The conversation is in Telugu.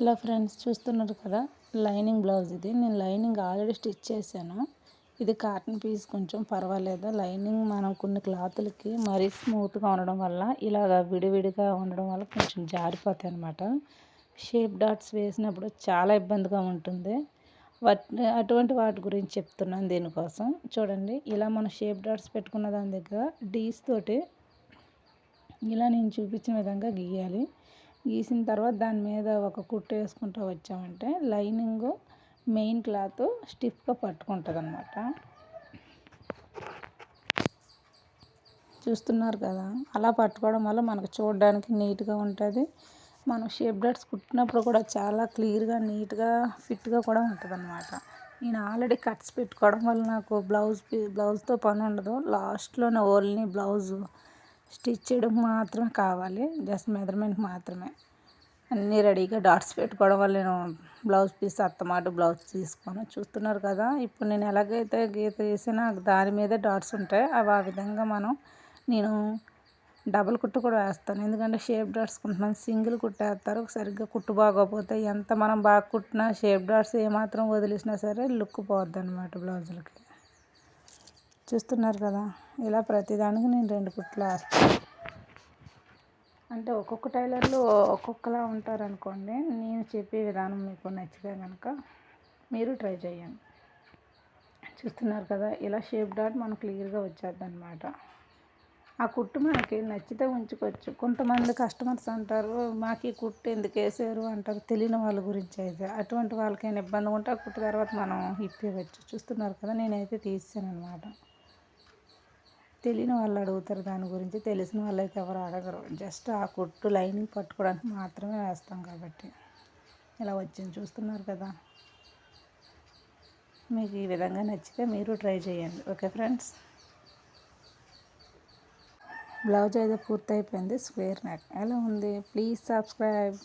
హలో ఫ్రెండ్స్ చూస్తున్నారు కదా లైనింగ్ బ్లౌజ్ ఇది. నేను లైనింగ్ ఆల్రెడీ స్టిచ్ చేశాను. ఇది కాటన్ పీస్ కొంచెం పర్వాలేదు. లైనింగ్ మనం కొన్ని క్లాతులకి మరీ స్మూత్గా ఉండడం వల్ల ఇలాగ విడివిడిగా ఉండడం వల్ల కొంచెం జారిపోతాయి అనమాట షేప్ డాట్స్ వేసినప్పుడు చాలా ఇబ్బందిగా ఉంటుంది. వాటి అటువంటి వాటి గురించి చెప్తున్నాను దీనికోసం. చూడండి ఇలా మనం షేప్ డాట్స్ పెట్టుకున్న దాని దగ్గర డీస్ తోటి ఇలా నేను చూపించిన విధంగా గీయాలి. గీసిన తర్వాత దాని మీద ఒక కుట్టు వేసుకుంటూ వచ్చామంటే లైనింగ్ మెయిన్ క్లాత్ స్టిఫ్గా పట్టుకుంటుంది అనమాట చూస్తున్నారు కదా అలా పట్టుకోవడం వల్ల మనకు చూడడానికి నీట్గా ఉంటుంది. మనం షేప్ డాట్స్ కుట్టినప్పుడు కూడా చాలా క్లియర్గా నీట్గా ఫిట్గా కూడా ఉంటుంది అనమాట నేను ఆల్రెడీ కట్స్ పెట్టుకోవడం వల్ల నాకు బ్లౌజ్ బ్లౌజ్తో పని ఉండదు లాస్ట్లోనే ఓన్లీ బ్లౌజ్ స్టిచ్ చేయడం మాత్రమే కావాలి. జస్ట్ మెజర్మెంట్ మాత్రమే. అన్నీ రెడీగా డాట్స్ పెట్టుకోవడం వల్ల నేను బ్లౌజ్ పీస్ అత్తమాట బ్లౌజ్ తీసుకొని చూస్తున్నారు కదా. ఇప్పుడు నేను ఎలాగైతే గీత వేసినా దాని మీద డాట్స్ ఉంటాయి. అవి ఆ విధంగా మనం నేను డబుల్ కుట్టు కూడా వేస్తాను. ఎందుకంటే షేప్ డాట్స్ కొంతమంది సింగిల్ కుట్టేస్తారు. సరిగ్గా కుట్టు బాగోకపోతే ఎంత మనం బాగా కుట్టినా షేప్ డాట్స్ ఏమాత్రం వదిలేసినా సరే లుక్ పోద్ది అనమాట బ్లౌజులకి. చూస్తున్నారు కదా ఇలా ప్రతిదానికి నేను రెండు కుట్లు వేస్తాను అంటే ఒక్కొక్క టైలర్లు ఒక్కొక్కలా ఉంటారనుకోండి నేను చెప్పే విధానం మీకు నచ్చితే కనుక మీరు ట్రై చేయండి. చూస్తున్నారు కదా ఇలా షేప్ డాట్ మనం క్లియర్గా వచ్చేద్ది అనమాట ఆ కుట్టు మనకి నచ్చితే ఉంచుకోవచ్చు. కొంతమంది కస్టమర్స్ అంటారు మాకు ఈ కుట్టు ఎందుకు వేసారు? అంటారు. తెలియని వాళ్ళ గురించి అయితే. అటువంటి వాళ్ళకైనా ఇబ్బంది ఉంటే ఆ కుట్టు తర్వాత మనం ఇప్పవచ్చు చూస్తున్నారు కదా నేనైతే తీసాను అనమాట తెలియని వాళ్ళు అడుగుతారు. దాని గురించి తెలిసిన వాళ్ళు అయితే ఎవరు అడగరు. జస్ట్ ఆ కుట్టు లైనింగ్ పట్టుకోవడానికి మాత్రమే వేస్తాం కాబట్టి. ఇలా వచ్చింది. చూస్తున్నారు కదా? మీకు ఈ విధంగా నచ్చితే మీరు ట్రై చేయండి. Okay friends? బ్లౌజ్ అయితే పూర్తి అయిపోయింది స్క్వేర్ నెక్. ఎలా ఉంది? Please subscribe.